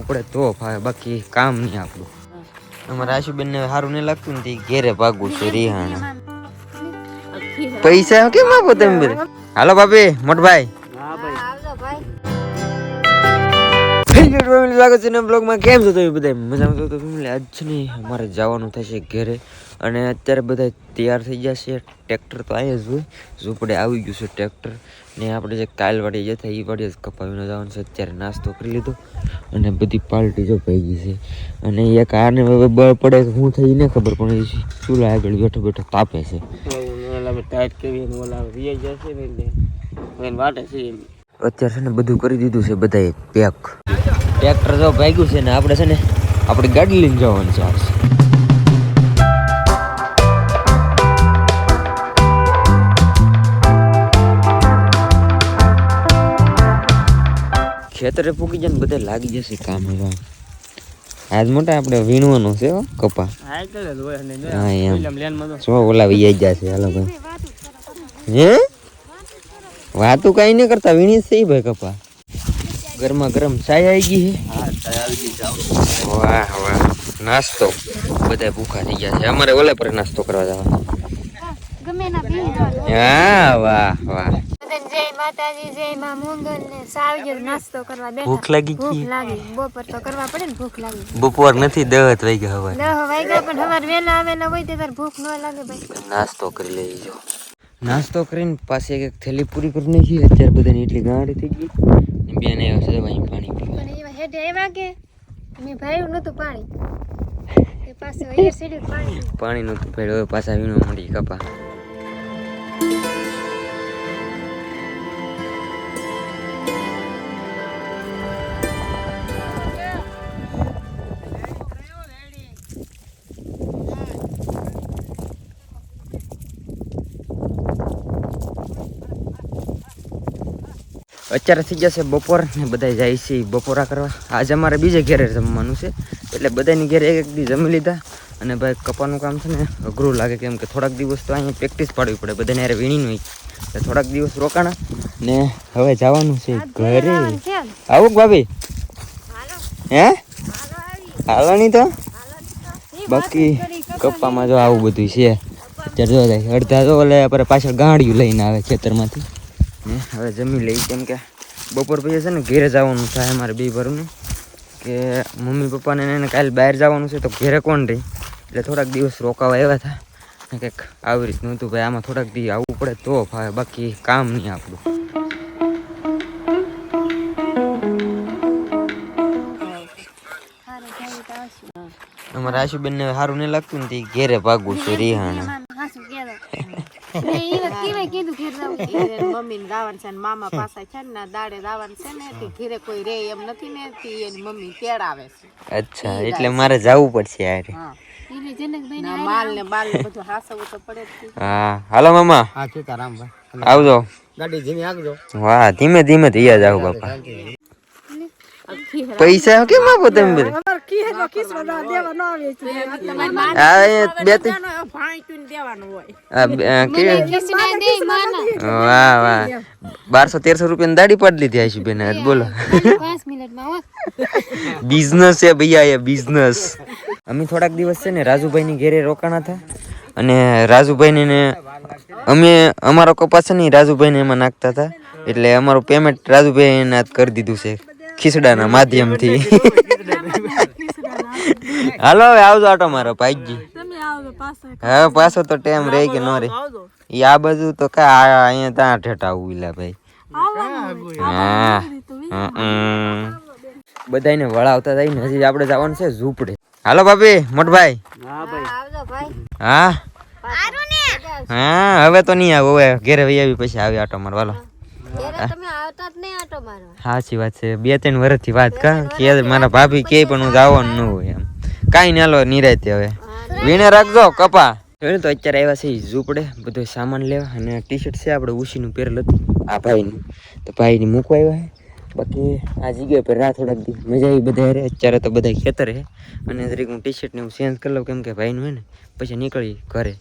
ઉપડે તો ફાવે બાકી કામ નહીં આપણું. અમારા આશુબેન ને સારું નહીં લાગતું ને ઘેરે ભાગવું છે રિહાણા. પૈસા કેમ આપો તમે હાલો ભાભી મોટભાઈ. હેલો ફેમિલી સ્વાગત છે બ્લોગમાં કેમ છો તમે બધા મજામાં તો ફેમિલી, આજ છે ને અમારે જવાનું થશે ઘરે. અને અત્યારે બધા તૈયાર થઈ ગયા છે. ટ્રેક્ટર તો અહીંયા જ હોય. ઝૂંપડે આવી ગયું છે ટ્રેક્ટર. ને આપણે જે કાલ વાડી જતા એ વાડી જ કપાવીને જવાનું છે. અત્યારે નાસ્તો કરી લીધો. અને બધી પાર્ટી જો ભાઈ છે. અને એક આને હવે બળ પડે હું થઈ ને ખબર, પણ એ ચૂલા આગળ બેઠો બેઠો તાપે છે છે. અત્યારે છે ને બધું કરી દીધું છે બધાએ પેક. ટ્રેક્ટર જો ભાગ્યું છે ને આપણે છે ને આપણી ગાડી લઈને જવાનું છે આજે ખેતરે પૂકી જાય ને બધા લાગી જશે કામ હવે. આજ મોટા આપણે વીણવાનું છે હો, કપા. હા જ જો એમ. સો ઓલા વી જશે હાલો ભાઈ. હે? વાતું કઈ નહીં કરતા વીણી જ છે ભાઈ કપા. ગરમા ગરમ ચાય આવી ગઈ છે. વાહ વાહ. નાસ્તો. બધા ભૂખા થઈ ગયા છે. અમારે ઓલે પર નાસ્તો કરવા જવાનો. ગમે ના પી હા વાહ વાહ. જય માતાજી જય માં મંગલ ને સાવજો નાસ્તો કરવા બેઠા. ભૂખ લાગી ભૂખ લાગી. બપોર તો કરવા પડે ને ભૂખ લાગી. બપોર નથી દહત વાગ્યા હવે દહ વાગ્યા પણ સવાર વેલા આવેલા હોય ત્યારે ભૂખ ન લાગે ભાઈ. નાસ્તો કરી લેજો. નાસ્તો કરીને પાસે એક એક થેલી પૂરી કરી નાખી. અત્યારે બધાની એટલી ગાંડી થઈ ગઈ. બેન આવ્યો છે ભાઈ પાણી પણ એવા હેઠે આવ્યા કે? મેં ભાઈ નતું પાણી. પાણી. પાણી નતું ભેળ હવે પાછા વીણવા મળી કપા. અત્યારે થઈ જશે બપોર ને બધા જાય છે બપોરા કરવા. આજે અમારે બીજે ઘેરે જમવાનું છે એટલે બધાની ઘેરે એક એક દી જમી લીધા. અને ભાઈ કપાનું કામ છે ને અઘરું લાગે કેમ કે થોડાક દિવસ તો અહીંયા પ્રેક્ટિસ પાડવી પડે બધાને યારે વીણીનું હોય. એટલે થોડાક દિવસ રોકાણા ને હવે જવાનું છે ઘરે? આવું ભાભી? હે? હાલો નહીં તો? બાકી કપ્પામાં જો આવું બધું છે. અત્યારે જો અડધા તો એટલે આપણે પાછળ ગાંડિયું લઈને આવે ખેતરમાંથી. હવે જમી લઈ કેમ કે બપોર પછી છે ને ઘેરે જવાનું થાય અમારે બે ભરનું કે મમ્મી પપ્પાને એને કાલે બહાર જવાનું છે તો ઘેરે કોણ રહી એટલે થોડાક દિવસ રોકાવા આવ્યા હતા ને કંઈક આવી રીતનું હતું ભાઈ આમાં થોડાક દિવસ આવવું પડે તો ફાવે બાકી કામ નહીં આપણું અમારા આશુબેનને સારું નહીં લાગતું ને તે ઘેરે ભાગવું છે રિહાણા કીધું ઘેર જાવું. મમ્મી ને છે ને મામા પાસે છે ને દાડે દાવાનું છે ને તે ઘરે કોઈ રે એમ નથી ને તે એની મમ્મી તેડાવે છે. અચ્છા એટલે મારે જવું પડશે યાર હા. એટલે જનકભાઈ ના માલ ને બાલ ને બધું હાસવું તો પડે હા. હાલો મામા. હા સીતારામભાઈ આવજો. ગાડી ધીમી આગજો વાહ ધીમે ધીમે ધીયા જાવ બાપા. પૈસા કેમ આપો તમે બધા આ અહીંયા બે ત્રણ ભાંચ્યું ને દેવાનું હોય. આ બે- આ કેવી ખીસડા દે માના. વાહ વાહ. બારસો તેરસો રૂપિયા દાડી પાડી લીધી આશી બેન આજ બોલો. બિઝનેસ છે ભૈયા એ બિઝનેસ. અમે થોડાક દિવસ છે ને રાજુભાઈની ઘેરે રોકાણા હતા અને રાજુભાઈને ને અમે અમારો કપાસ છે ને રાજુભાઈને એમાં નાખતા હતા એટલે અમારું પેમેન્ટ રાજુભાઈ એને આજ કરી દીધું છે. ખીસડાના માધ્યમથી. હાલો હવે આવજો આટો મારો ભાઈજી. હવે પાછો તો ટાઈમ રહી કે ન રહે. ઈ આ બાજુ તો કા આ- અહીંયા ત્યાં ઠેઠા આવું ભાઈ. હા. હમ. બધાયને વળાવતા થાય ને હજી આપણે જવાનું છે ઝૂંપડે. હાલો ભાભી મોટભાઈ. હા ભાઈ. આવજો ભાઈ. હા? હા હવે તો નહીં આવો હવે ઘેરે વહી આવી પછી આવી આટો મારવા સાચી વાત છે. બે ત્રણ વર્ષથી વાત કા? કે મારા ભાભી કે પણ હું જવાનું ન હોય એમ. કાંઈ ના લો નિરાયતે હવે. વીણે રાખજો કપા. જોયું તો અત્યારે આવ્યા છે ઝૂપડે બધો સામાન લેવા અને ટી શર્ટ છે આપણે ઉશીનું પહેરેલ હતું આ ભાઈનું. તો ભાઈની મૂકવા આવ્યા બાકી આ જગ્યા પર રાહ થોડાક દી મજા આવી બધા રહે અત્યારે તો બધા ખેતર હે અને તરીકે હું ટી શર્ટ ને હું ચેન્જ કરી લઉં કેમ કે ભાઈનું હોય ને પછી નીકળી ઘરે.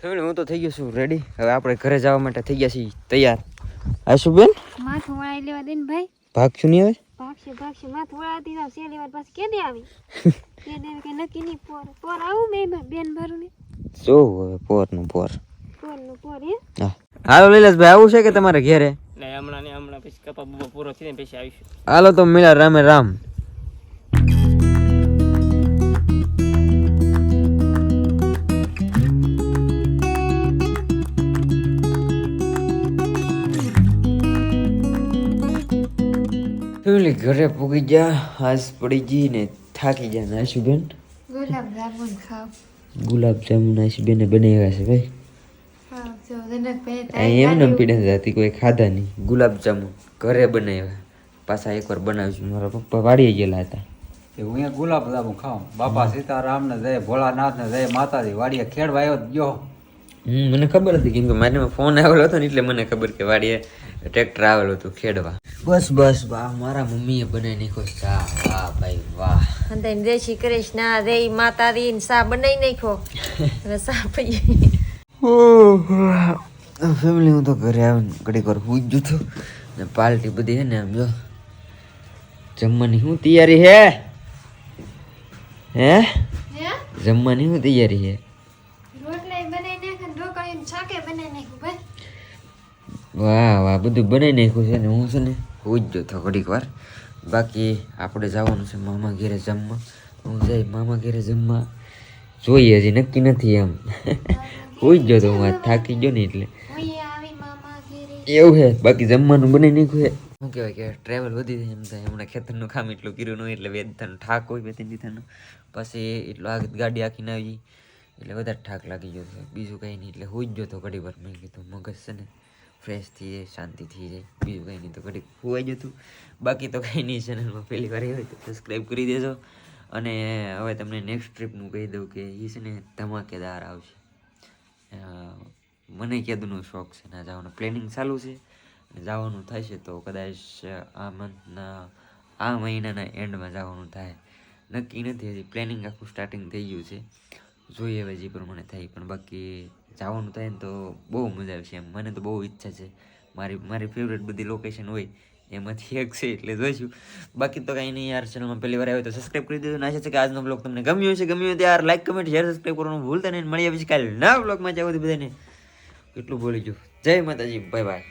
ફેમિલી હું તો થઈ ગયો છું રેડી હવે આપણે ઘરે જવા માટે થઈ ગયા છીએ તૈયાર. આશુબેન? માથું વાળી લેવા દે ને ભાઈ. ભાગશું નહીં હવે? ભાગશે ભાગશે. માથું વળાતી જાવ છેલ્લી વાર પાછી કેદી આવી? કેદી આવી કઈ નક્કી નહીં પોર. પોર આવું મેં બેન ભરું ને જો હવે પોરનું પોર? પોરનું પોર હે? હા. હાલો લીલાસભાઈ આવું છે કે તમારે ઘરે? ને હમણાં ને હમણાં પછી કપા પૂરો થઈને પછી આવીશું. હાલો તો મિલા રામે રામ. ઘરે પૂગી ગયા હાસ પડી ગઈ ને થાકી ગયા નાશુબેન ગુલાબ જામુન ખાવ. ગુલાબ જામુન નાશુબેને બનાવ્યા છે ભાઈ. એમને પીડે જતી કોઈ ખાધા નહીં. ગુલાબ જામુન ઘરે બનાવ્યા. પાછા એકવાર બનાવીશું. મારા પપ્પા વાડીએ ગયેલા હતા. કે હું અહીંયા ગુલાબ જાંબુ ખાઉં બાપા સીતારામને જય ભોળાનાથ જય માતાજી વાડીએ ખેડવા આવ્યો તો ગયો. હમ મને ખબર હતી કેમ કે મારે ફોન આવેલો હતો ને એટલે મને ખબર કે વાડીએ ટ્રેક્ટર આવેલું હતું ખેડવા. બસ બસ વાહ મારા મમ્મીએ બનાવી નાખ્યો ચા વાહ ભાઈ વાહ. અંદર જય શ્રી કૃષ્ણ રે માતાજી ને સા બનાવી નાખ્યો? અને સા પી ફેમિલી હું તો ઘરે આવીને ઘડીક વાર હું જ છું. ને પાર્ટી બધી હે ને આમ જો. જમવાની શું તૈયારી હે? હે? જમવાની શું તૈયારી હે વાહ વાહ બધું બનાવી નાખ્યું છે ને હું છે ને હુઈ જ તો ઘડીક વાર. બાકી આપણે જવાનું છે મામા ઘેરે જમવા. હું જઈ મામા ઘેરે જમવા. જોઈએ, હજી નક્કી નથી એમ. હોઈ જ તો હું થાકી ગયો ને એટલે. એવું છે બાકી જમવાનું બને નાખ્યું છે શું કહેવાય કે ટ્રાવેલ વધી જાય એમ થાય હમણાં ખેતરનું કામ એટલું કર્યું ન હોય એટલે વેદતાનો ઠાક હોય બે, ત્રણ પછી એટલો આગળ ગાડી આખીને આવી. એટલે વધારે ઠાક લાગી ગયો છે. બીજું કંઈ નહીં, એટલે હું જ ગયો તો ઘડી વાર. મેં કીધું, મગજ છે ને ફ્રેશ થઈ જાય શાંતિ થઈ જાય. બીજું કંઈ નહીં, તો ઘડી ખોવાઈ જતું. બાકી તો કંઈ નહીં, ચેનલમાં પહેલી વાર હોય તો સબસ્ક્રાઈબ કરી દેજો. અને હવે તમને નેક્સ્ટ ટ્રીપનું કહી દઉં કે એ છે ને ધમાકેદાર આવશે. મને કેદનો શોખ છે ના જવાનું પ્લેનિંગ ચાલુ છે. જવાનું થશે તો કદાચ આ મંથના આ મહિનાના એન્ડમાં જવાનું થાય. નક્કી નથી, હજી પ્લેનિંગ આખું સ્ટાર્ટિંગ થઈ ગયું છે. જોઈએ હવે જે પ્રમાણે થાય, પણ બાકી જવાનું થાય ને તો બહુ મજા આવશે એમ. મને તો બહુ ઈચ્છા છે. મારી મારી ફેવરેટ બધી લોકેશન હોય, એમાંથી એક છે એટલે જોઈશું. બાકી તો કાંઈ નહીં યાર ચેનલમાં પહેલી વાર આવ્યો તો સબસ્ક્રાઈબ કરી દેજો ના છે કે આજનો બ્લોગ તમને ગમ્યો હશે. ગમ્યો હોય યાર લાઈક કમેન્ટ શેર સબસ્ક્રાઈબ કરવાનું ભૂલતા નહીં. મળીએ પછી કાલે ના બ્લોગમાં જાવ બધાને કેટલું બોલી ગયું. જય માતાજી. Bye bye